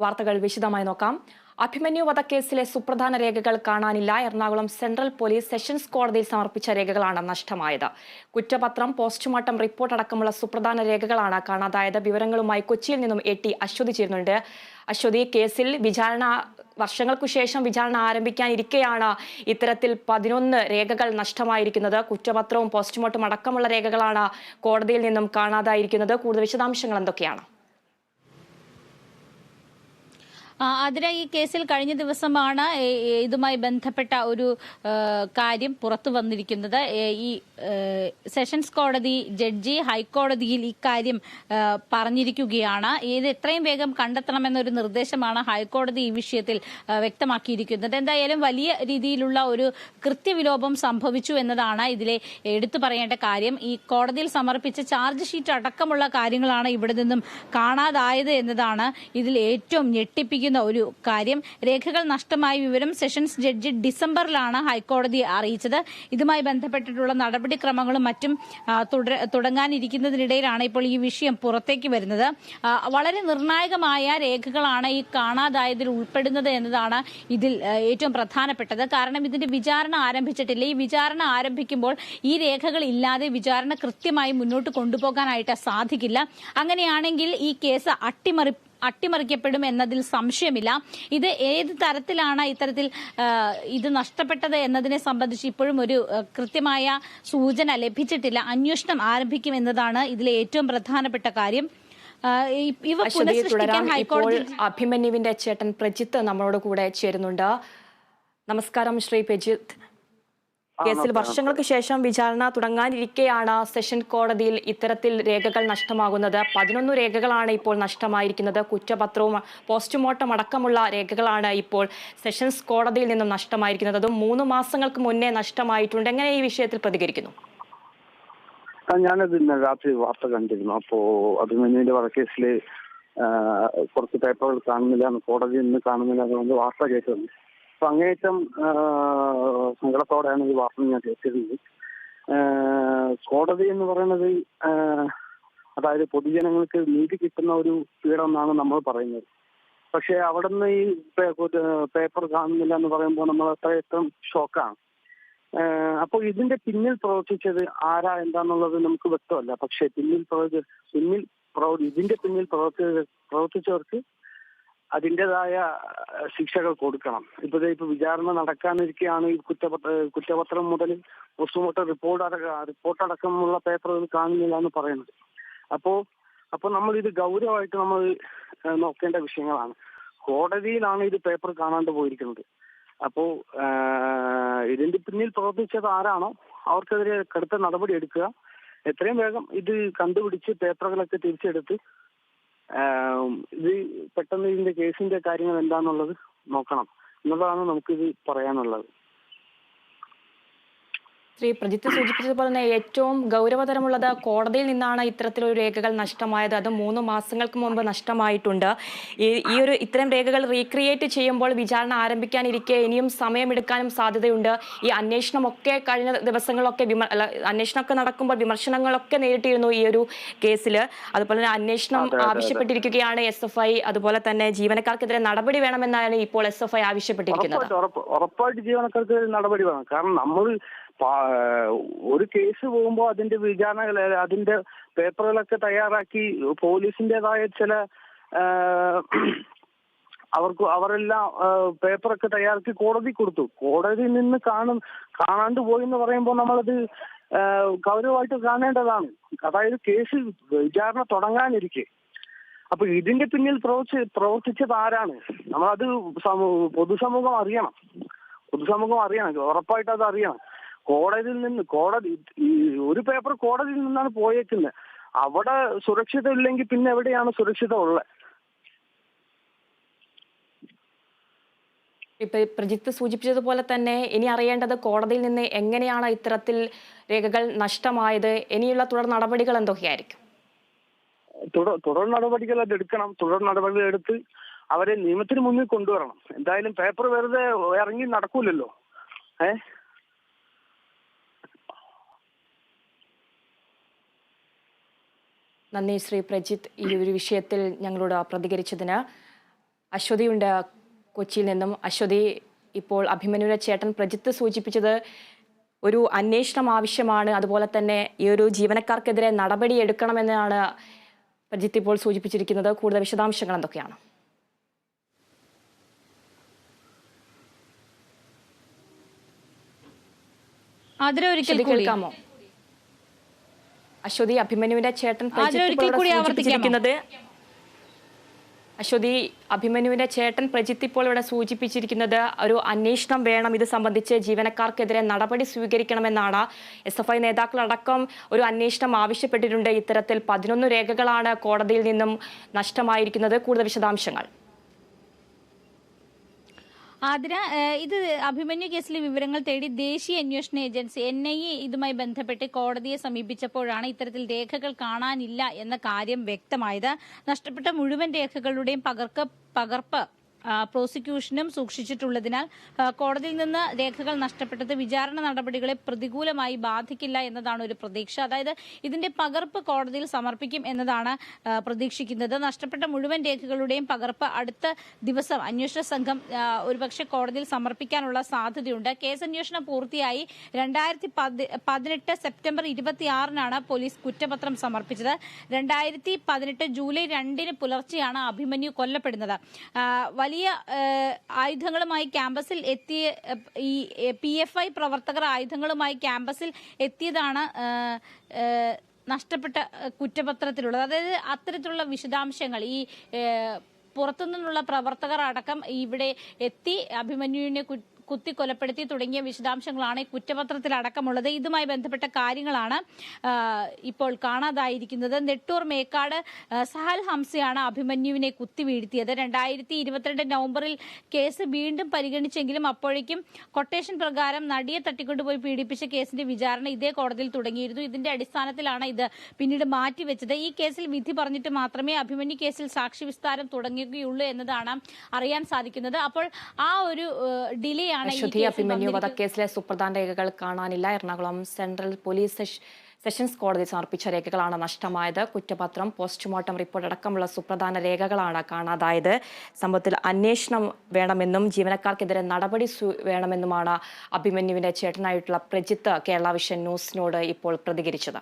വാർത്തകൾ വിശദമായി നോക്കാം. അഭിമന്യു വധക്കേസിലെ സുപ്രധാന രേഖകൾ കാണാനില്ല. എറണാകുളം സെൻട്രൽ പോലീസ് സെഷൻസ് കോടതിയിൽ സമർപ്പിച്ച രേഖകളാണ് നഷ്ടമായത്. കുറ്റപത്രം പോസ്റ്റ്മോർട്ടം റിപ്പോർട്ട് അടക്കമുള്ള സുപ്രധാന രേഖകളാണ് കാണാതായത്. വിവരങ്ങളുമായി കൊച്ചിയിൽ നിന്നും എ ടി അശ്വതി ചേരുന്നുണ്ട്. അശ്വതി കേസിൽ വിചാരണ വർഷങ്ങൾക്കു ശേഷം വിചാരണ ആരംഭിക്കാനിരിക്കെയാണ് ഇത്തരത്തിൽ പതിനൊന്ന് രേഖകൾ നഷ്ടമായിരിക്കുന്നത്. കുറ്റപത്രവും പോസ്റ്റ്മോർട്ടം അടക്കമുള്ള രേഖകളാണ് കോടതിയിൽ നിന്നും കാണാതായിരിക്കുന്നത്. കൂടുതൽ വിശദാംശങ്ങൾ എന്തൊക്കെയാണ്? അതിന് ഈ കേസിൽ കഴിഞ്ഞ ദിവസമാണ് ഇതുമായി ബന്ധപ്പെട്ട ഒരു കാര്യം പുറത്തു വന്നിരിക്കുന്നത്. ഈ സെഷൻസ് കോടതി ജഡ്ജി ഹൈക്കോടതിയിൽ ഇക്കാര്യം പറഞ്ഞിരിക്കുകയാണ്. ഇത് എത്രയും വേഗം കണ്ടെത്തണമെന്നൊരു നിർദ്ദേശമാണ് ഹൈക്കോടതി ഈ വിഷയത്തിൽ വ്യക്തമാക്കിയിരിക്കുന്നത്. എന്തായാലും വലിയ രീതിയിലുള്ള ഒരു കൃത്യവിലോപം സംഭവിച്ചു എന്നതാണ് ഇതിലെ എടുത്തു പറയേണ്ട കാര്യം. ഈ കോടതിയിൽ സമർപ്പിച്ച ചാർജ് ഷീറ്റ് അടക്കമുള്ള കാര്യങ്ങളാണ് ഇവിടെ നിന്നും കാണാതായത് എന്നതാണ് ഇതിൽ ഏറ്റവും ഞെട്ടിപ്പിക്കുന്ന ഒരു കാര്യം. രേഖകൾ നഷ്ടമായ വിവരം സെഷൻസ് ജഡ്ജി ഡിസംബറിലാണ് ഹൈക്കോടതിയെ അറിയിച്ചത്. ഇതുമായി ബന്ധപ്പെട്ടിട്ടുള്ള നടപടിക്രമങ്ങളും മറ്റും തുടങ്ങാനിരിക്കുന്നതിനിടയിലാണ് ഇപ്പോൾ ഈ വിഷയം പുറത്തേക്ക് വരുന്നത്. വളരെ നിർണായകമായ രേഖകളാണ് ഈ കാണാതായതിൽ ഉൾപ്പെടുന്നത് എന്നതാണ് ഇതിൽ ഏറ്റവും പ്രധാനപ്പെട്ടത്. കാരണം ഇതിന്റെ വിചാരണ ആരംഭിച്ചിട്ടില്ല. ഈ വിചാരണ ആരംഭിക്കുമ്പോൾ ഈ രേഖകൾ ഇല്ലാതെ വിചാരണ കൃത്യമായി മുന്നോട്ട് കൊണ്ടുപോകാനായിട്ട് സാധിക്കില്ല. അങ്ങനെയാണെങ്കിൽ ഈ കേസ് അട്ടിമറി അട്ടിമറിക്കപ്പെടും എന്നതിൽ സംശയമില്ല. ഇത് ഏത് തരത്തിലാണ് ഇത്തരത്തിൽ ഇത് നഷ്ടപ്പെട്ടത് എന്നതിനെ സംബന്ധിച്ച് ഇപ്പോഴും ഒരു കൃത്യമായ സൂചന ലഭിച്ചിട്ടില്ല. അന്വേഷണം ആരംഭിക്കും എന്നതാണ് ഇതിലെ ഏറ്റവും പ്രധാനപ്പെട്ട കാര്യം. ഇവ പുനഃസൃഷ്ടിക്കാൻ ഹൈക്കോടതി അഭിമന്യുവിന്റെ ചേട്ടൻ പ്രജിത്ത് നമ്മളോട് കൂടെ ചേരുന്നുണ്ട്. നമസ്കാരം ശ്രീ പ്രജിത്ത്. കേസിൽ വർഷങ്ങൾക്ക് ശേഷം വിചാരണ തുടങ്ങാനിരിക്കെയാണ് സെഷൻ കോടതിയിൽ ഇത്തരത്തിൽ രേഖകൾ നഷ്ടമാകുന്നത്. പതിനൊന്ന് രേഖകളാണ് ഇപ്പോൾ നഷ്ടമായിരിക്കുന്നത്. കുറ്റപത്രവും പോസ്റ്റ്മോർട്ടം അടക്കമുള്ള രേഖകളാണ് ഇപ്പോൾ സെഷൻസ് കോടതിയിൽ നിന്നും നഷ്ടമായിരിക്കുന്നത്. അതും മൂന്ന് മാസങ്ങൾക്ക് മുന്നേ നഷ്ടമായിട്ടുണ്ട്. എങ്ങനെ ഈ വിഷയത്തിൽ പ്രതികരിക്കുന്നു? ഞാനത് ഇന്ന് രാത്രി വാർത്ത കണ്ടിരുന്നു. അപ്പോ അത് മുന്നേ ആ, കുറച്ച് പേപ്പറുകൾ കാണുന്നില്ല കോടതി ഇന്ന് കാണുന്നില്ല വാർത്ത കേട്ടത് ആ, സങ്കടത്തോടെയാണ് ഈ വാർത്ത ഞാൻ കേട്ടിരുന്നത്. കോടതി എന്ന് പറയുന്നത് അതായത് പൊതുജനങ്ങൾക്ക് നീതി കിട്ടുന്ന ഒരു പീഠം എന്നാണ് നമ്മൾ പറയുന്നത്. പക്ഷെ അവിടുന്ന് ഈ പേപ്പർ കാണുന്നില്ല എന്ന് പറയുമ്പോൾ നമ്മൾ അത്രയത്രം ഷോക്കാണ്. അപ്പോൾ ഇതിന്റെ പിന്നിൽ പ്രവർത്തിച്ചത് ആരാ എന്താന്നുള്ളത് നമുക്ക് വ്യക്തമല്ല. പക്ഷെ പിന്നിൽ പ്രവർത്തി പിന്നിൽ ഇതിന്റെ പിന്നിൽ പ്രവർത്തി പ്രവർത്തിച്ചവർക്ക് അതിന്റെതായ ശിക്ഷകൾ കൊടുക്കണം. ഇപ്പൊ ഇപ്പൊ വിചാരണ നടക്കാനിരിക്കെയാണ് ഈ കുറ്റപത്ര കുറ്റപത്രം മുതൽ പോസ്റ്റ്മോർട്ടം റിപ്പോർട്ട് അടക്കം റിപ്പോർട്ട് അടക്കമുള്ള പേപ്പറുകൾ കാണുന്നില്ല എന്ന് പറയുന്നത്. അപ്പോ അപ്പൊ നമ്മൾ ഇത് ഗൗരവമായിട്ട് നമ്മൾ നോക്കേണ്ട വിഷയങ്ങളാണ്. കോടതിയിലാണ് ഇത് പേപ്പർ കാണാണ്ട് പോയിരിക്കുന്നത്. അപ്പോ ഇതിന്റെ പിന്നിൽ പ്രവർത്തിച്ചത് ആരാണോ അവർക്കെതിരെ കടുത്ത നടപടി എടുക്കുക. എത്രയും വേഗം ഇത് കണ്ടുപിടിച്ച് പേപ്പറുകളൊക്കെ തിരിച്ചെടുത്ത് ഇത് പെട്ടെന്ന് ഇതിന്റെ കേസിന്റെ കാര്യങ്ങൾ എന്താണെന്നുള്ളത് നോക്കണം. എന്നുള്ളതാണ് നമുക്കിത് പറയാനുള്ളത്. ശ്രീ പ്രജിത്ത് സൂചിപ്പിച്ചതുപോലെ തന്നെ ഏറ്റവും ഗൗരവതരമുള്ളത് കോടതിയിൽ നിന്നാണ് ഇത്തരത്തിലൊരു രേഖകൾ നഷ്ടമായത്. അത് മൂന്ന് മാസങ്ങൾക്ക് മുമ്പ് നഷ്ടമായിട്ടുണ്ട്. ഈ ഈ ഒരു ഇത്തരം രേഖകൾ റീക്രിയേറ്റ് ചെയ്യുമ്പോൾ വിചാരണ ആരംഭിക്കാനിരിക്കെ ഇനിയും സമയമെടുക്കാനും സാധ്യതയുണ്ട്. ഈ അന്വേഷണമൊക്കെ കഴിഞ്ഞ ദിവസങ്ങളൊക്കെ വിമ അല്ല, അന്വേഷണമൊക്കെ നടക്കുമ്പോൾ വിമർശനങ്ങളൊക്കെ നേരിട്ടിരുന്നു ഈ ഒരു കേസിൽ അതുപോലെ തന്നെ അന്വേഷണം ആവശ്യപ്പെട്ടിരിക്കുകയാണ് എസ് എഫ് ഐ. അതുപോലെ തന്നെ ജീവനക്കാർക്കെതിരെ നടപടി വേണമെന്നാണ് ഇപ്പോൾ എസ് എഫ് ഐ ആവശ്യപ്പെട്ടിരിക്കുന്നത്. ഉറപ്പായിട്ട് ഉറപ്പ് ഉറപ്പായിട്ട് ജീവനക്കാർക്ക് നടപടി വേണം. കാരണം നമ്മൾ ഒരു കേസ് പോകുമ്പോൾ അതിന്റെ വിചാരണകൾ അതിന്റെ പേപ്പറുകളൊക്കെ തയ്യാറാക്കി പോലീസിന്റേതായ ചില അവർക്ക് അവരെല്ലാം പേപ്പറൊക്കെ തയ്യാറാക്കി കോടതി കൊടുത്തു. കോടതിയിൽ നിന്ന് കാണും കാണാണ്ട് പോയി എന്ന് പറയുമ്പോൾ നമ്മളത് ഗൗരവമായിട്ട് കാണേണ്ടതാണ്. അതായത് കേസ് വിചാരണ തുടങ്ങാനിരിക്കെ. അപ്പൊ ഇതിന്റെ പിന്നിൽ പ്രവർത്തി പ്രവർത്തിച്ചത് ആരാണ്? നമ്മളത് സമൂ- പൊതുസമൂഹം അറിയണം. പൊതുസമൂഹം അറിയണം. ഉറപ്പായിട്ട് അത് അറിയണം. കോടതിയിൽ നിന്ന് കോടതി ഒരു പേപ്പർ കോടതിയിൽ നിന്നാണ് പോയേക്കുന്നത്. അവിടെ സുരക്ഷിത ഇല്ലെങ്കിൽ പിന്നെ എവിടെയാണ് സുരക്ഷിത ഉള്ളത്? ഇപ്പൊ പ്രജിത്ത് സൂചിപ്പിച്ചതുപോലെ തന്നെ ഇനി അറിയേണ്ടത് കോടതിയിൽ നിന്ന് എങ്ങനെയാണ് ഇത്തരത്തിൽ രേഖകൾ നഷ്ടമായത്? ഇനിയുള്ള തുടർ നടപടികൾ എന്തൊക്കെയായിരിക്കും? തുടർ നടപടികൾ അത് എടുക്കണം. തുടർ നടപടികൾ എടുത്ത് അവരെ നിയമത്തിന് മുന്നിൽ കൊണ്ടുവരണം. എന്തായാലും പേപ്പർ വെറുതെ ഇറങ്ങി നടക്കൂലല്ലോ. ഏ? നന്ദി ശ്രീ പ്രജിത്ത് ഈ ഒരു വിഷയത്തിൽ ഞങ്ങളോട് പ്രതികരിച്ചതിന്. അശ്വതിയുണ്ട് കൊച്ചിയിൽ നിന്നും. അശ്വതി ഇപ്പോൾ അഭിമന്യുര ചേട്ടൻ പ്രജിത്ത് സൂചിപ്പിച്ചത് ഒരു അന്വേഷണം ആവശ്യമാണ്. അതുപോലെ തന്നെ ഈ ഒരു ജീവനക്കാർക്കെതിരെ നടപടി എടുക്കണമെന്നാണ് പ്രജിത്ത് ഇപ്പോൾ സൂചിപ്പിച്ചിരിക്കുന്നത്. കൂടുതൽ വിശദാംശങ്ങൾ എന്തൊക്കെയാണ്? അശ്വതി കേൾക്കാമോ? അശ്വതി അഭിമന്യുവിന്റെ ചേട്ടൻ? സൂചിപ്പിച്ചിരിക്കുന്നത് അശ്വതി അഭിമന്യുവിന്റെ ചേട്ടൻ പ്രജിത്ത് ഇപ്പോൾ ഇവിടെ സൂചിപ്പിച്ചിരിക്കുന്നത് ഒരു അന്വേഷണം വേണം. ഇത് സംബന്ധിച്ച് ജീവനക്കാർക്കെതിരെ നടപടി സ്വീകരിക്കണമെന്നാണ് എസ് എഫ് ഐ നേതാക്കളടക്കം ഒരു അന്വേഷണം ആവശ്യപ്പെട്ടിട്ടുണ്ട്. ഇത്തരത്തിൽ പതിനൊന്ന് രേഖകളാണ് കോടതിയിൽ നിന്നും നഷ്ടമായിരിക്കുന്നത്. കൂടുതൽ വിശദാംശങ്ങൾ. ആതിര ഇത് അഭിമന്യു കേസിലെ വിവരങ്ങൾ തേടി ദേശീയ അന്വേഷണ ഏജൻസി എൻ ഐ എ ഇതുമായി ബന്ധപ്പെട്ട് കോടതിയെ സമീപിച്ചപ്പോഴാണ് ഇത്തരത്തിൽ രേഖകൾ കാണാനില്ല എന്ന കാര്യം വ്യക്തമായത്. നഷ്ടപ്പെട്ട മുഴുവൻ രേഖകളുടെയും പകർപ്പ് പകർപ്പ് പ്രോസിക്യൂഷനും സൂക്ഷിച്ചിട്ടുള്ളതിനാൽ കോടതിയിൽ നിന്ന് രേഖകൾ നഷ്ടപ്പെട്ടത് വിചാരണ നടപടികളെ പ്രതികൂലമായി ബാധിക്കില്ല എന്നതാണ് ഒരു പ്രതീക്ഷ. അതായത് ഇതിന്റെ പകർപ്പ് കോടതിയിൽ സമർപ്പിക്കും എന്നതാണ് പ്രതീക്ഷിക്കുന്നത്. നഷ്ടപ്പെട്ട മുഴുവൻ രേഖകളുടെയും പകർപ്പ് അടുത്ത ദിവസം അന്വേഷണ സംഘം ഒരുപക്ഷെ കോടതിയിൽ സമർപ്പിക്കാനുള്ള സാധ്യതയുണ്ട്. കേസ് അന്വേഷണം പൂർത്തിയായി രണ്ടായിരത്തി പതിനെട്ട് സെപ്റ്റംബർ ഇരുപത്തിയാറിനാണ് പോലീസ് കുറ്റപത്രം സമർപ്പിച്ചത്. രണ്ടായിരത്തി പതിനെട്ട് ജൂലൈ രണ്ടിന് പുലർച്ചെയാണ് അഭിമന്യു കൊല്ലപ്പെടുന്നത്. വലിയ ആയുധങ്ങളുമായി ക്യാമ്പസിൽ എത്തിയ ഈ പി എഫ് ഐ പ്രവർത്തകർ ആയുധങ്ങളുമായി ക്യാമ്പസിൽ എത്തിയതാണ് നഷ്ടപ്പെട്ട കുറ്റപത്രത്തിലുള്ളത്. അതായത് അത്തരത്തിലുള്ള വിശദാംശങ്ങൾ ഈ പുറത്തുനിന്നുള്ള പ്രവർത്തകർ അടക്കം ഇവിടെ എത്തി അഭിമന്യുവിനെ കു- കുത്തി കൊലപ്പെടുത്തി തുടങ്ങിയ വിശദാംശങ്ങളാണ് കുറ്റപത്രത്തിൽ അടക്കമുള്ളത്. ഇതുമായി ബന്ധപ്പെട്ട കാര്യങ്ങളാണ് ഇപ്പോൾ കാണാതായിരിക്കുന്നത്. നെട്ടൂർ മേക്കാട് സഹൽ ഹംസയാണ് അഭിമന്യുവിനെ കുത്തി വീഴ്ത്തിയത് രണ്ടായിരത്തി ഇരുപത്തിരണ്ട് നവംബറിൽ കേസ് വീണ്ടും പരിഗണിച്ചെങ്കിലും അപ്പോഴേക്കും കൊട്ടേഷൻ പ്രകാരം നടിയെ തട്ടിക്കൊണ്ടുപോയി പീഡിപ്പിച്ച കേസിന്റെ വിചാരണ ഇതേ കോടതിയിൽ തുടങ്ങിയിരുന്നു. ഇതിന്റെ അടിസ്ഥാനത്തിലാണ് ഇത് പിന്നീട് മാറ്റിവെച്ചത്. ഈ കേസിൽ വിധി പറഞ്ഞിട്ട് മാത്രമേ അഭിമന്യു കേസിൽ സാക്ഷി വിസ്താരം തുടങ്ങുകയുള്ളൂ എന്നതാണ് അറിയാൻ സാധിക്കുന്നത്. അപ്പോൾ ആ ഒരു ഡിലേ ഈ അശ്വതി അഭിമന്യു. വധക്കേസിലെ സുപ്രധാന രേഖകൾ കാണാനില്ല. എറണാകുളം സെൻട്രൽ പോലീസ് സെഷൻസ് കോടതി സമർപ്പിച്ച രേഖകളാണ് നഷ്ടമായത്. കുറ്റപത്രം പോസ്റ്റ്മോർട്ടം റിപ്പോർട്ട് അടക്കമുള്ള സുപ്രധാന രേഖകളാണ് കാണാതായത്. സംഭവത്തിൽ അന്വേഷണം വേണമെന്നും ജീവനക്കാർക്കെതിരെ നടപടി വേണമെന്നുമാണ് അഭിമന്യുവിന്റെ ചേട്ടനായിട്ടുള്ള പ്രജിത്ത് കേരള വിഷൻ ന്യൂസിനോട് ഇപ്പോൾ പ്രതികരിച്ചത്.